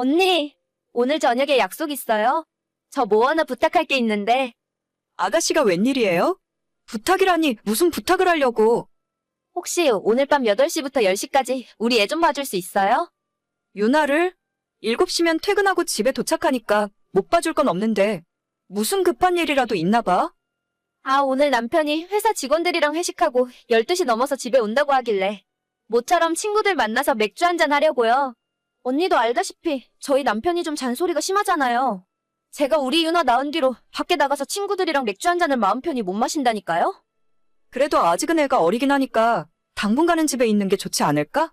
언니, 오늘 저녁에 약속 있어요? 저 뭐 하나 부탁할 게 있는데, 아가씨가 웬일이에요? 부탁이라니 무슨 부탁을 하려고. 혹시 오늘 밤 8시부터 10시까지 우리 애 좀 봐줄 수 있어요? 유나를 7시면 퇴근하고 집에 도착하니까 못 봐줄 건 없는데 무슨 급한 일이라도 있나 봐? 아, 오늘 남편이 회사 직원들이랑 회식하고 12시 넘어서 집에 온다고 하길래, 모처럼 친구들 만나서 맥주 한잔 하려고요. 언니도 알다시피 저희 남편이 좀 잔소리가 심하잖아요. 제가 우리 유나 낳은 뒤로 밖에 나가서 친구들이랑 맥주 한 잔을 마음 편히 못 마신다니까요? 그래도 아직은 애가 어리긴 하니까 당분간은 집에 있는 게 좋지 않을까?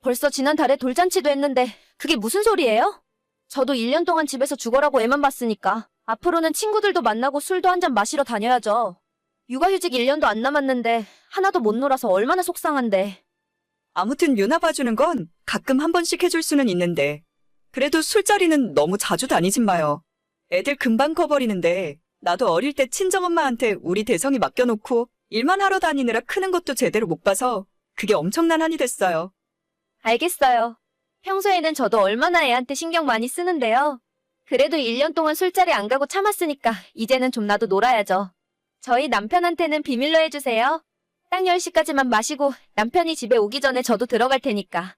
벌써 지난달에 돌잔치도 했는데 그게 무슨 소리예요? 저도 1년 동안 집에서 죽어라고 애만 봤으니까 앞으로는 친구들도 만나고 술도 한 잔 마시러 다녀야죠. 육아휴직 1년도 안 남았는데 하나도 못 놀아서 얼마나 속상한데. 아무튼 유나 봐주는 건 가끔 한 번씩 해줄 수는 있는데 그래도 술자리는 너무 자주 다니진 마요. 애들 금방 커버리는데 나도 어릴 때 친정엄마한테 우리 대성이 맡겨놓고 일만 하러 다니느라 크는 것도 제대로 못 봐서 그게 엄청난 한이 됐어요. 알겠어요. 평소에는 저도 얼마나 애한테 신경 많이 쓰는데요. 그래도 1년 동안 술자리 안 가고 참았으니까 이제는 좀 나도 놀아야죠. 저희 남편한테는 비밀로 해주세요. 딱 10시까지만 마시고 남편이 집에 오기 전에 저도 들어갈 테니까.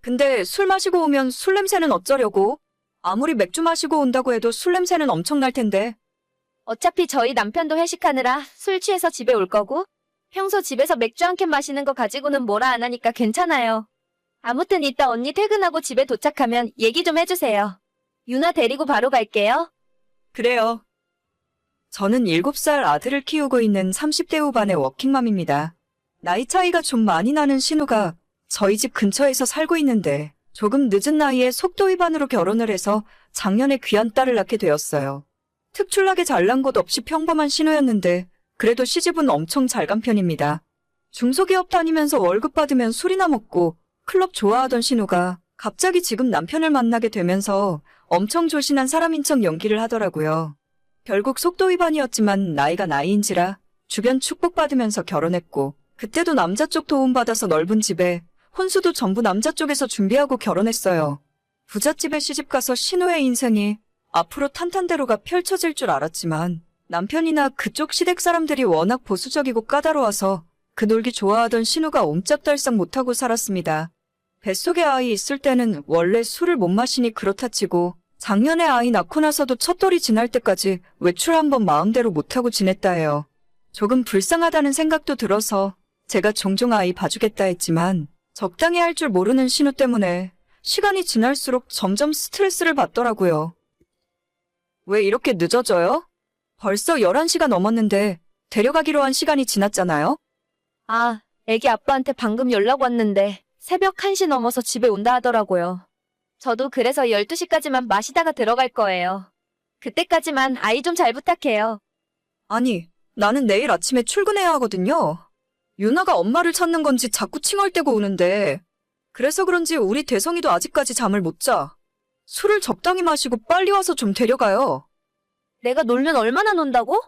근데 술 마시고 오면 술 냄새는 어쩌려고? 아무리 맥주 마시고 온다고 해도 술 냄새는 엄청 날 텐데. 어차피 저희 남편도 회식하느라 술 취해서 집에 올 거고 평소 집에서 맥주 한 캔 마시는 거 가지고는 뭐라 안 하니까 괜찮아요. 아무튼 이따 언니 퇴근하고 집에 도착하면 얘기 좀 해주세요. 유나 데리고 바로 갈게요. 그래요. 저는 7살 아들을 키우고 있는 30대 후반의 워킹맘입니다. 나이 차이가 좀 많이 나는 신우가 저희 집 근처에서 살고 있는데 조금 늦은 나이에 속도 위반으로 결혼을 해서 작년에 귀한 딸을 낳게 되었어요. 특출나게 잘난 것 없이 평범한 신우였는데 그래도 시집은 엄청 잘 간 편입니다. 중소기업 다니면서 월급 받으면 술이나 먹고 클럽 좋아하던 신우가 갑자기 지금 남편을 만나게 되면서 엄청 조신한 사람인 척 연기를 하더라고요. 결국 속도 위반이었지만 나이가 나이인지라 주변 축복받으면서 결혼했고 그때도 남자 쪽 도움받아서 넓은 집에 혼수도 전부 남자 쪽에서 준비하고 결혼했어요. 부잣집에 시집가서 신우의 인생이 앞으로 탄탄대로가 펼쳐질 줄 알았지만 남편이나 그쪽 시댁 사람들이 워낙 보수적이고 까다로워서 그 놀기 좋아하던 신우가 옴짝달싹 못하고 살았습니다. 뱃속에 아이 있을 때는 원래 술을 못 마시니 그렇다 치고 작년에 아이 낳고 나서도 첫돌이 지날 때까지 외출 한번 마음대로 못하고 지냈다 해요. 조금 불쌍하다는 생각도 들어서 제가 종종 아이 봐주겠다 했지만 적당히 할 줄 모르는 신우 때문에 시간이 지날수록 점점 스트레스를 받더라고요. 왜 이렇게 늦어져요? 벌써 11시가 넘었는데 데려가기로 한 시간이 지났잖아요? 아, 애기 아빠한테 방금 연락 왔는데 새벽 1시 넘어서 집에 온다 하더라고요. 저도 그래서 12시까지만 마시다가 들어갈 거예요. 그때까지만 아이 좀 잘 부탁해요. 아니, 나는 내일 아침에 출근해야 하거든요. 유나가 엄마를 찾는 건지 자꾸 칭얼대고 오는데, 그래서 그런지 우리 대성이도 아직까지 잠을 못 자. 술을 적당히 마시고 빨리 와서 좀 데려가요. 내가 놀면 얼마나 논다고?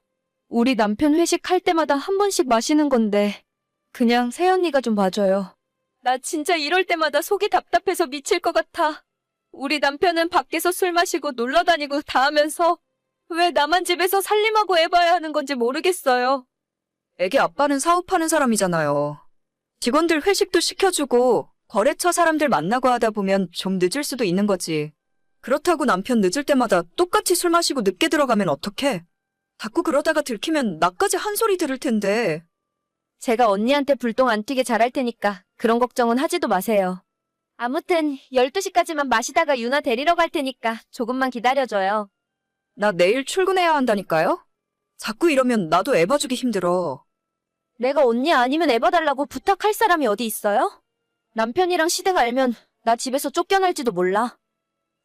우리 남편 회식할 때마다 한 번씩 마시는 건데 그냥 새언니가 좀 봐줘요. 나 진짜 이럴 때마다 속이 답답해서 미칠 것 같아. 우리 남편은 밖에서 술 마시고 놀러 다니고 다 하면서 왜 나만 집에서 살림하고 해봐야 하는 건지 모르겠어요. 애기 아빠는 사업하는 사람이잖아요. 직원들 회식도 시켜주고, 거래처 사람들 만나고 하다 보면 좀 늦을 수도 있는 거지. 그렇다고 남편 늦을 때마다 똑같이 술 마시고 늦게 들어가면 어떡해? 자꾸 그러다가 들키면 나까지 한 소리 들을 텐데. 제가 언니한테 불똥 안 튀게 잘할 테니까 그런 걱정은 하지도 마세요. 아무튼 12시까지만 마시다가 유나 데리러 갈 테니까 조금만 기다려줘요. 나 내일 출근해야 한다니까요? 자꾸 이러면 나도 애 봐주기 힘들어. 내가 언니 아니면 애 봐달라고 부탁할 사람이 어디 있어요? 남편이랑 시댁 알면 나 집에서 쫓겨날지도 몰라.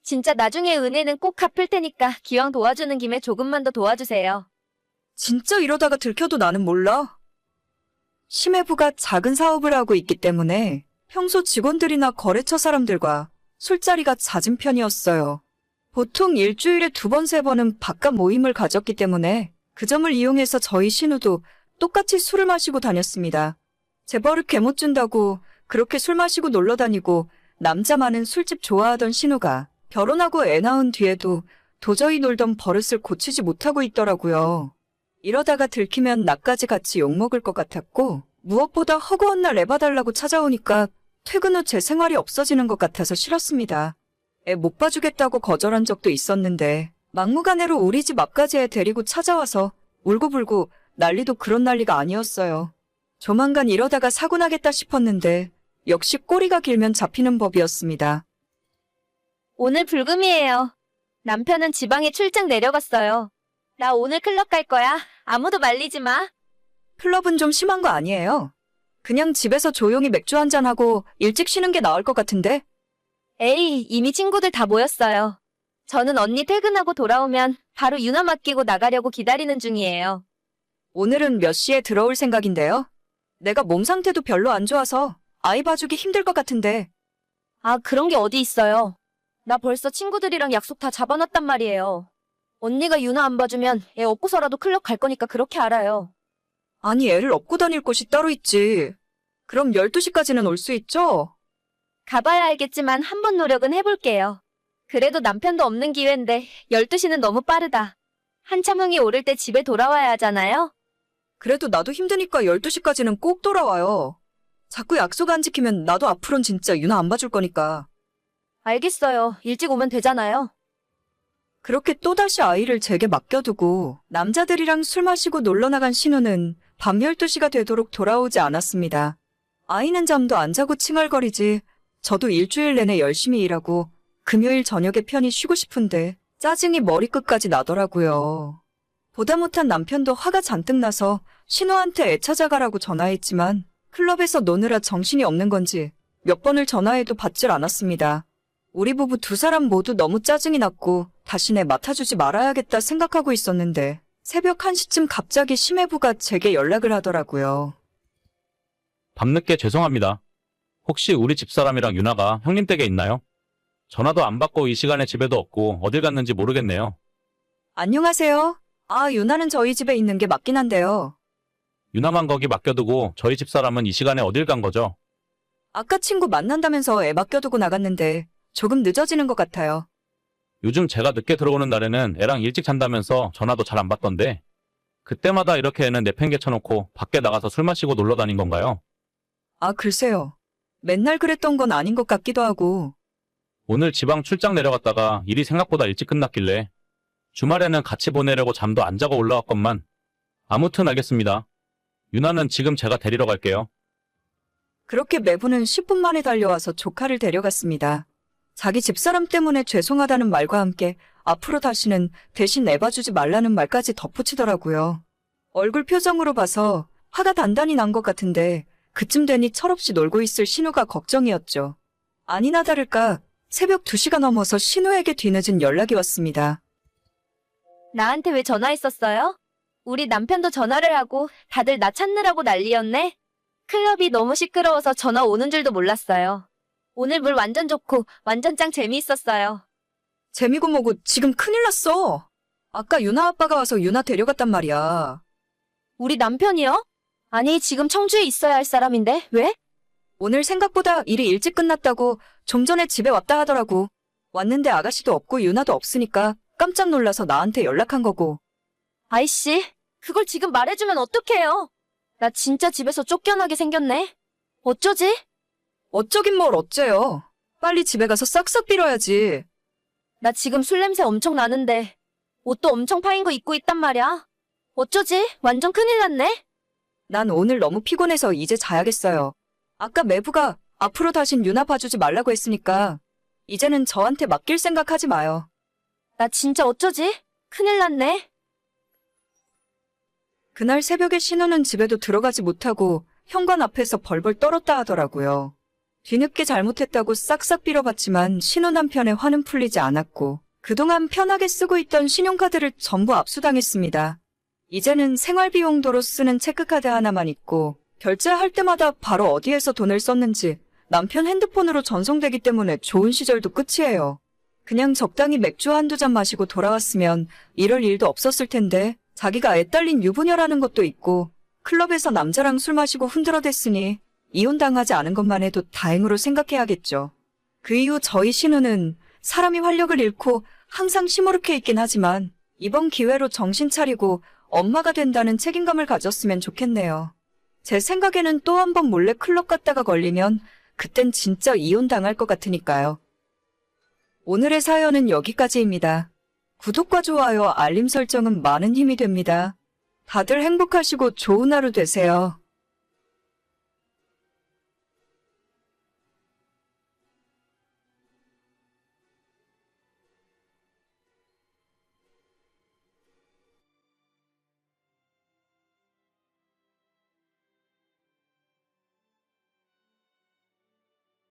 진짜 나중에 은혜는 꼭 갚을 테니까 기왕 도와주는 김에 조금만 더 도와주세요. 진짜 이러다가 들켜도 나는 몰라. 심해부가 작은 사업을 하고 있기 때문에 평소 직원들이나 거래처 사람들과 술자리가 잦은 편이었어요. 보통 일주일에 두 번, 세 번은 바깥 모임을 가졌기 때문에 그 점을 이용해서 저희 신우도 똑같이 술을 마시고 다녔습니다. 제 버릇 개못 준다고 그렇게 술 마시고 놀러 다니고 남자 많은 술집 좋아하던 신우가 결혼하고 애 낳은 뒤에도 도저히 놀던 버릇을 고치지 못하고 있더라고요. 이러다가 들키면 나까지 같이 욕먹을 것 같았고, 무엇보다 허구한 날 애봐달라고 찾아오니까 퇴근 후 제 생활이 없어지는 것 같아서 싫었습니다. 애 못 봐주겠다고 거절한 적도 있었는데, 막무가내로 우리 집 앞까지 애 데리고 찾아와서 울고불고 난리도 그런 난리가 아니었어요. 조만간 이러다가 사고 나겠다 싶었는데, 역시 꼬리가 길면 잡히는 법이었습니다. 오늘 불금이에요. 남편은 지방에 출장 내려갔어요. 나 오늘 클럽 갈 거야. 아무도 말리지 마. 클럽은 좀 심한 거 아니에요? 그냥 집에서 조용히 맥주 한잔하고 일찍 쉬는 게 나을 것 같은데? 에이, 이미 친구들 다 모였어요. 저는 언니 퇴근하고 돌아오면 바로 유나 맡기고 나가려고 기다리는 중이에요. 오늘은 몇 시에 들어올 생각인데요? 내가 몸 상태도 별로 안 좋아서 아이 봐주기 힘들 것 같은데. 아, 그런 게 어디 있어요. 나 벌써 친구들이랑 약속 다 잡아놨단 말이에요. 언니가 유나 안 봐주면 애 업고서라도 클럽 갈 거니까 그렇게 알아요. 아니, 애를 업고 다닐 곳이 따로 있지. 그럼 12시까지는 올 수 있죠? 가봐야 알겠지만 한번 노력은 해볼게요. 그래도 남편도 없는 기회인데 12시는 너무 빠르다. 한참 흥이 오를 때 집에 돌아와야 하잖아요? 그래도 나도 힘드니까 12시까지는 꼭 돌아와요. 자꾸 약속 안 지키면 나도 앞으론 진짜 유나 안 봐줄 거니까. 알겠어요. 일찍 오면 되잖아요. 그렇게 또다시 아이를 제게 맡겨두고 남자들이랑 술 마시고 놀러 나간 신우는 밤 12시가 되도록 돌아오지 않았습니다. 아이는 잠도 안 자고 칭얼거리지 저도 일주일 내내 열심히 일하고 금요일 저녁에 편히 쉬고 싶은데 짜증이 머리끝까지 나더라고요. 보다 못한 남편도 화가 잔뜩 나서 신우한테 애 찾아가라고 전화했지만 클럽에서 노느라 정신이 없는 건지 몇 번을 전화해도 받질 않았습니다. 우리 부부 두 사람 모두 너무 짜증이 났고 다시 내 맡아주지 말아야겠다 생각하고 있었는데 새벽 1시쯤 갑자기 심해부가 제게 연락을 하더라고요. 밤늦게 죄송합니다. 혹시 우리 집사람이랑 유나가 형님 댁에 있나요? 전화도 안 받고 이 시간에 집에도 없고 어딜 갔는지 모르겠네요. 안녕하세요. 아, 유나는 저희 집에 있는 게 맞긴 한데요. 유나만 거기 맡겨두고 저희 집사람은 이 시간에 어딜 간 거죠? 아까 친구 만난다면서 애 맡겨두고 나갔는데 조금 늦어지는 것 같아요. 요즘 제가 늦게 들어오는 날에는 애랑 일찍 잔다면서 전화도 잘 안 받던데 그때마다 이렇게 애는 내팽개쳐놓고 밖에 나가서 술 마시고 놀러 다닌 건가요? 아, 글쎄요. 맨날 그랬던 건 아닌 것 같기도 하고. 오늘 지방 출장 내려갔다가 일이 생각보다 일찍 끝났길래 주말에는 같이 보내려고 잠도 안 자고 올라왔건만 아무튼 알겠습니다. 유나는 지금 제가 데리러 갈게요. 그렇게 매부는 10분 만에 달려와서 조카를 데려갔습니다. 자기 집사람 때문에 죄송하다는 말과 함께 앞으로 다시는 대신 내봐주지 말라는 말까지 덧붙이더라고요. 얼굴 표정으로 봐서 화가 단단히 난 것 같은데 그쯤 되니 철없이 놀고 있을 신우가 걱정이었죠. 아니나 다를까 새벽 2시가 넘어서 신우에게 뒤늦은 연락이 왔습니다. 나한테 왜 전화했었어요? 우리 남편도 전화를 하고 다들 나 찾느라고 난리였네? 클럽이 너무 시끄러워서 전화 오는 줄도 몰랐어요. 오늘 물 완전 좋고 완전 짱 재미있었어요. 재미고 뭐고 지금 큰일 났어. 아까 유나 아빠가 와서 유나 데려갔단 말이야. 우리 남편이요? 아니, 지금 청주에 있어야 할 사람인데, 왜? 오늘 생각보다 일이 일찍 끝났다고 좀 전에 집에 왔다 하더라고. 왔는데 아가씨도 없고 유나도 없으니까 깜짝 놀라서 나한테 연락한 거고. 아이씨, 그걸 지금 말해주면 어떡해요? 나 진짜 집에서 쫓겨나게 생겼네. 어쩌지? 어쩌긴 뭘 어째요. 빨리 집에 가서 싹싹 빌어야지. 나 지금 술 냄새 엄청 나는데 옷도 엄청 파인 거 입고 있단 말이야. 어쩌지? 완전 큰일 났네. 난 오늘 너무 피곤해서 이제 자야겠어요. 아까 매부가 앞으로 다신 유나 봐주지 말라고 했으니까 이제는 저한테 맡길 생각하지 마요. 나 진짜 어쩌지? 큰일 났네. 그날 새벽에 신우는 집에도 들어가지 못하고 현관 앞에서 벌벌 떨었다 하더라고요. 뒤늦게 잘못했다고 싹싹 빌어봤지만 신우 남편의 화는 풀리지 않았고 그동안 편하게 쓰고 있던 신용카드를 전부 압수당했습니다. 이제는 생활비 용도로 쓰는 체크카드 하나만 있고 결제할 때마다 바로 어디에서 돈을 썼는지 남편 핸드폰으로 전송되기 때문에 좋은 시절도 끝이에요. 그냥 적당히 맥주 한두 잔 마시고 돌아왔으면 이럴 일도 없었을 텐데 자기가 애 딸린 유부녀라는 것도 있고 클럽에서 남자랑 술 마시고 흔들어댔으니 이혼당하지 않은 것만 해도 다행으로 생각해야겠죠. 그 이후 저희 신우는 사람이 활력을 잃고 항상 시무룩해 있긴 하지만 이번 기회로 정신 차리고 엄마가 된다는 책임감을 가졌으면 좋겠네요. 제 생각에는 또 한 번 몰래 클럽 갔다가 걸리면 그땐 진짜 이혼 당할 것 같으니까요. 오늘의 사연은 여기까지입니다. 구독과 좋아요, 알림 설정은 많은 힘이 됩니다. 다들 행복하시고 좋은 하루 되세요.